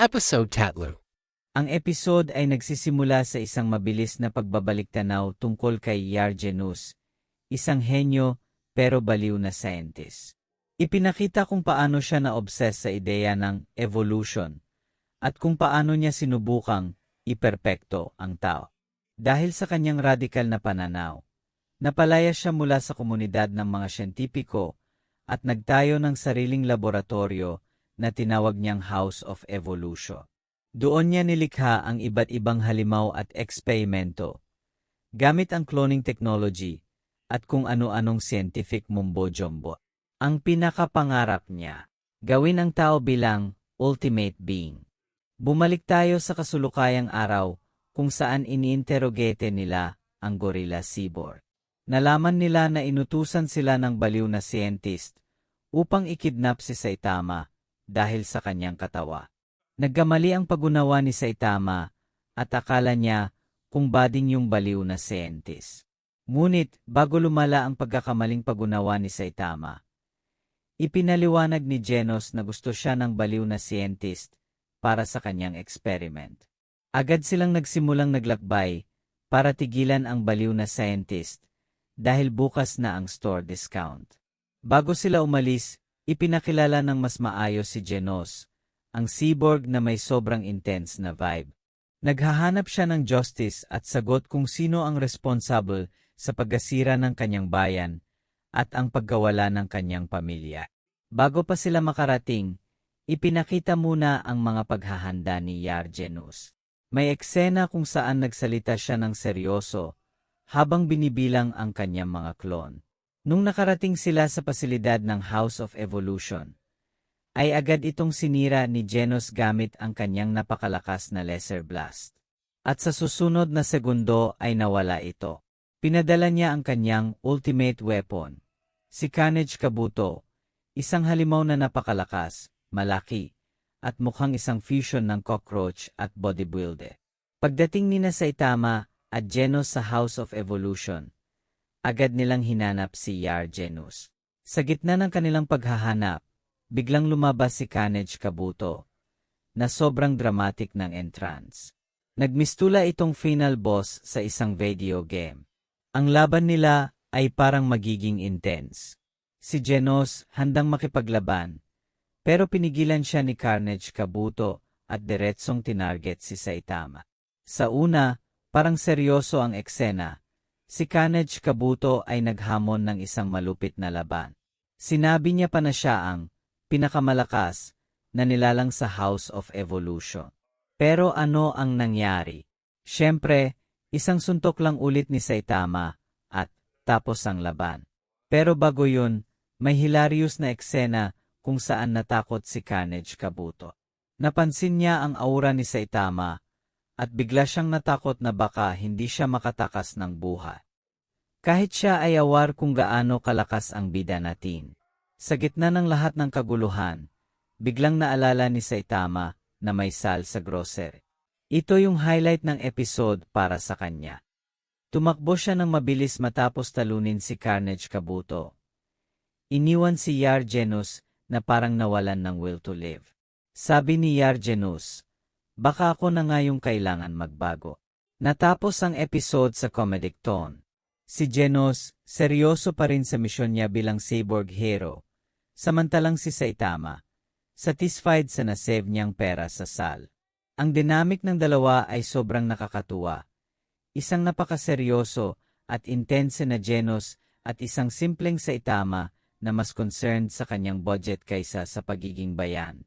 Episode Tatlu. Ang episode ay nagsisimula sa isang mabilis na pagbabalik-tanaw tungkol kay Yargenus, isang henyo pero baliw na scientist. Ipinakita kung paano siya na-obsess sa ideya ng evolution at kung paano niya sinubukang iperpekto ang tao. Dahil sa kanyang radikal na pananaw, napalaya siya mula sa komunidad ng mga siyentipiko at nagtayo ng sariling laboratorio na tinawag niyang House of Evolution. Doon niya nilikha ang iba't ibang halimaw at eksperimento, gamit ang cloning technology at kung ano-anong scientific mumbo-jumbo. Ang pinakapangarap niya, gawin ang tao bilang ultimate being. Bumalik tayo sa kasulukayang araw kung saan iniinterrogate nila ang gorilla seaboard. Nalaman nila na inutusan sila ng baliw na scientist upang ikidnap si Saitama dahil sa kanyang katawa. Nagkamali ang pagunawa ni Saitama at akala niya kung bading yung baliw na scientist. Ngunit bago lumala ang pagkakamaling pagunawa ni Saitama, ipinaliwanag ni Genos na gusto siya ng baliw na scientist para sa kanyang experiment. Agad silang nagsimulang naglakbay para tigilan ang baliw na scientist dahil bukas na ang store discount. Bago sila umalis, Ipinakilala ng mas maayos si Genos, ang cyborg na may sobrang intense na vibe. Naghahanap siya ng justice at sagot kung sino ang responsible sa pagkasira ng kanyang bayan at ang pagkawala ng kanyang pamilya. Bago pa sila makarating, ipinakita muna ang mga paghahanda ni Yargenus. May eksena kung saan nagsalita siya ng seryoso habang binibilang ang kanyang mga klon. Nung nakarating sila sa pasilidad ng House of Evolution, ay agad itong sinira ni Genos gamit ang kanyang napakalakas na laser blast. At sa susunod na segundo ay nawala ito. Pinadala niya ang kanyang ultimate weapon, si Carnage Kabuto, isang halimaw na napakalakas, malaki, at mukhang isang fusion ng cockroach at bodybuilder. Pagdating ni na Saitama at Genos sa House of Evolution, agad nilang hinanap si Yargenus. Sa gitna ng kanilang paghahanap, biglang lumabas si Kanej Kabuto, na sobrang dramatic ng entrance. Nagmistula itong final boss sa isang video game. Ang laban nila ay parang magiging intense. Si Genos handang makipaglaban, pero pinigilan siya ni Carnage Kabuto at diretsong tinarget si Saitama. Sa una, parang seryoso ang eksena, Si Kanej Kabuto ay naghamon ng isang malupit na laban. Sinabi niya pa na siya ang pinakamalakas na nilalang sa House of Evolution. Pero ano ang nangyari? Siyempre, isang suntok lang ulit ni Saitama at tapos ang laban. Pero bago yun, may hilarious na eksena kung saan natakot si Kanej Kabuto. Napansin niya ang aura ni Saitama at bigla siyang natakot na baka hindi siya makatakas ng buhay. Kahit siya ay awar kung gaano kalakas ang bida natin. Sa gitna ng lahat ng kaguluhan, biglang naalala ni Saitama na may sal sa grocery. Ito yung highlight ng episode para sa kanya. Tumakbo siya ng mabilis matapos talunin si Carnage Kabuto. Iniwan si Yargenus na parang nawalan ng will to live. Sabi ni Yargenus, baka ako na nga yung kailangan magbago. Natapos ang episode sa comedic tone. Si Genos, seryoso pa rin sa misyon niya bilang cyborg hero. Samantalang si Saitama, satisfied sa nasave niyang pera sa sal. Ang dynamic ng dalawa ay sobrang nakakatuwa. Isang napakaseryoso at intense na Genos at isang simpleng Saitama na mas concerned sa kanyang budget kaysa sa pagiging bayan.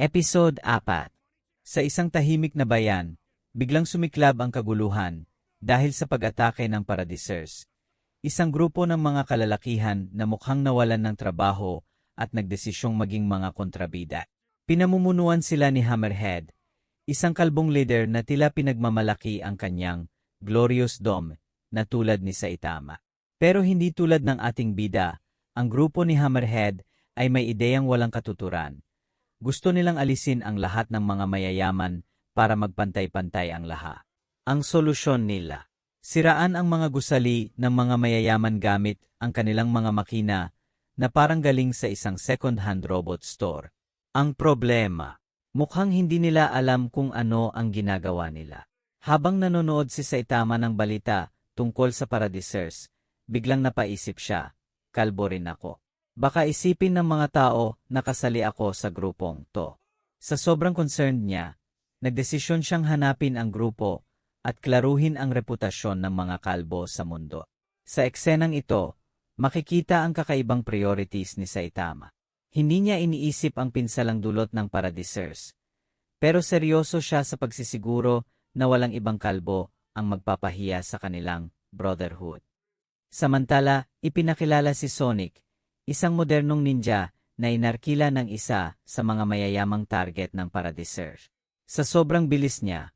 Episode 4 Sa isang tahimik na bayan, biglang sumiklab ang kaguluhan dahil sa pag-atake ng Paradisers. Isang grupo ng mga kalalakihan na mukhang nawalan ng trabaho at nagdesisyong maging mga kontrabida. Pinamumunuan sila ni Hammerhead, isang kalbong leader na tila pinagmamalaki ang kanyang Glorious Dome na tulad ni Saitama. Pero hindi tulad ng ating bida, ang grupo ni Hammerhead ay may ideyang walang katuturan gusto nilang alisin ang lahat ng mga mayayaman para magpantay-pantay ang laha. Ang solusyon nila, siraan ang mga gusali ng mga mayayaman gamit ang kanilang mga makina na parang galing sa isang second-hand robot store. Ang problema, mukhang hindi nila alam kung ano ang ginagawa nila. Habang nanonood si Saitama ng balita tungkol sa Paradisers, biglang napaisip siya, kalbo rin ako. Baka isipin ng mga tao na kasali ako sa grupong to. Sa sobrang concerned niya, nagdesisyon siyang hanapin ang grupo at klaruhin ang reputasyon ng mga kalbo sa mundo. Sa eksenang ito, makikita ang kakaibang priorities ni Saitama. Hindi niya iniisip ang pinsalang dulot ng Paradisers. Pero seryoso siya sa pagsisiguro na walang ibang kalbo ang magpapahiya sa kanilang brotherhood. Samantala, ipinakilala si Sonic, isang modernong ninja na inarkila ng isa sa mga mayayamang target ng Paradisers. Sa sobrang bilis niya,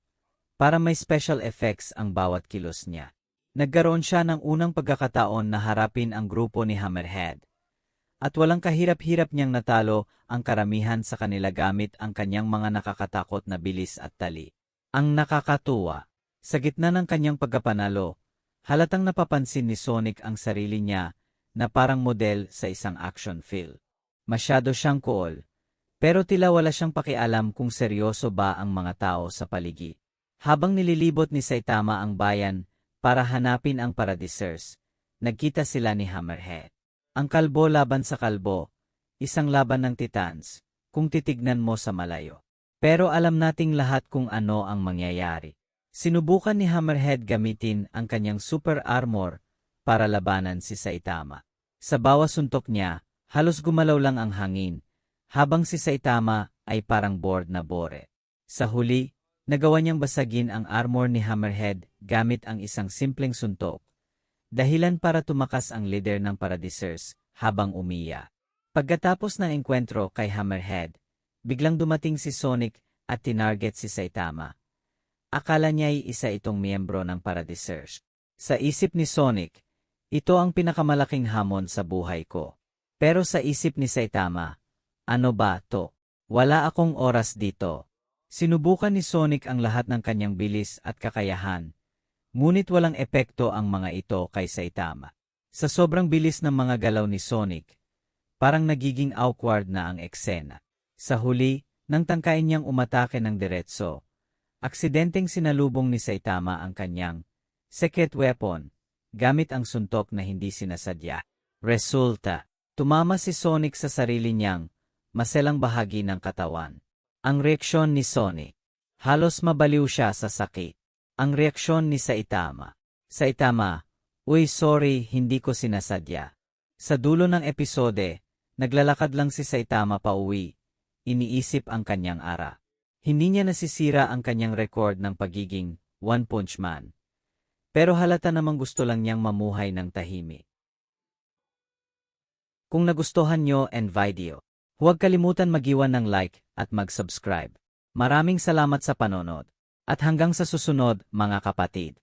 para may special effects ang bawat kilos niya. Nagkaroon siya ng unang pagkakataon na harapin ang grupo ni Hammerhead. At walang kahirap-hirap niyang natalo ang karamihan sa kanila gamit ang kanyang mga nakakatakot na bilis at tali. Ang nakakatuwa, sa gitna ng kanyang pagkapanalo, halatang napapansin ni Sonic ang sarili niya na parang model sa isang action film. Masyado siyang cool, pero tila wala siyang pakialam kung seryoso ba ang mga tao sa paligid. Habang nililibot ni Saitama ang bayan para hanapin ang Paradisers, nagkita sila ni Hammerhead. Ang kalbo laban sa kalbo, isang laban ng titans, kung titignan mo sa malayo. Pero alam nating lahat kung ano ang mangyayari. Sinubukan ni Hammerhead gamitin ang kanyang super armor para labanan si Saitama. Sa bawa suntok niya, halos gumalaw lang ang hangin, habang si Saitama ay parang bored na bore. Sa huli, nagawa niyang basagin ang armor ni Hammerhead gamit ang isang simpleng suntok. Dahilan para tumakas ang leader ng Paradisers habang umiya. Pagkatapos ng enkwentro kay Hammerhead, biglang dumating si Sonic at tinarget si Saitama. Akala niya'y isa itong miyembro ng Paradisers. Sa isip ni Sonic, ito ang pinakamalaking hamon sa buhay ko. Pero sa isip ni Saitama, ano ba to? Wala akong oras dito. Sinubukan ni Sonic ang lahat ng kanyang bilis at kakayahan, ngunit walang epekto ang mga ito kay Saitama. Sa sobrang bilis ng mga galaw ni Sonic, parang nagiging awkward na ang eksena. Sa huli, nang tangkain niyang umatake ng diretso, aksidenteng sinalubong ni Saitama ang kanyang secret weapon, gamit ang suntok na hindi sinasadya. Resulta, tumama si Sonic sa sarili niyang maselang bahagi ng katawan. Ang reaksyon ni Sonic. Halos mabaliw siya sa sakit. Ang reaksyon ni Saitama. Saitama, Uy sorry, hindi ko sinasadya. Sa dulo ng episode, naglalakad lang si Saitama pa uwi. Iniisip ang kanyang ara. Hindi niya nasisira ang kanyang record ng pagiging One Punch Man. Pero halata namang gusto lang niyang mamuhay ng tahimik. Kung nagustuhan nyo and video, Huwag kalimutan magiwan ng like at mag-subscribe. Maraming salamat sa panonood. At hanggang sa susunod, mga kapatid.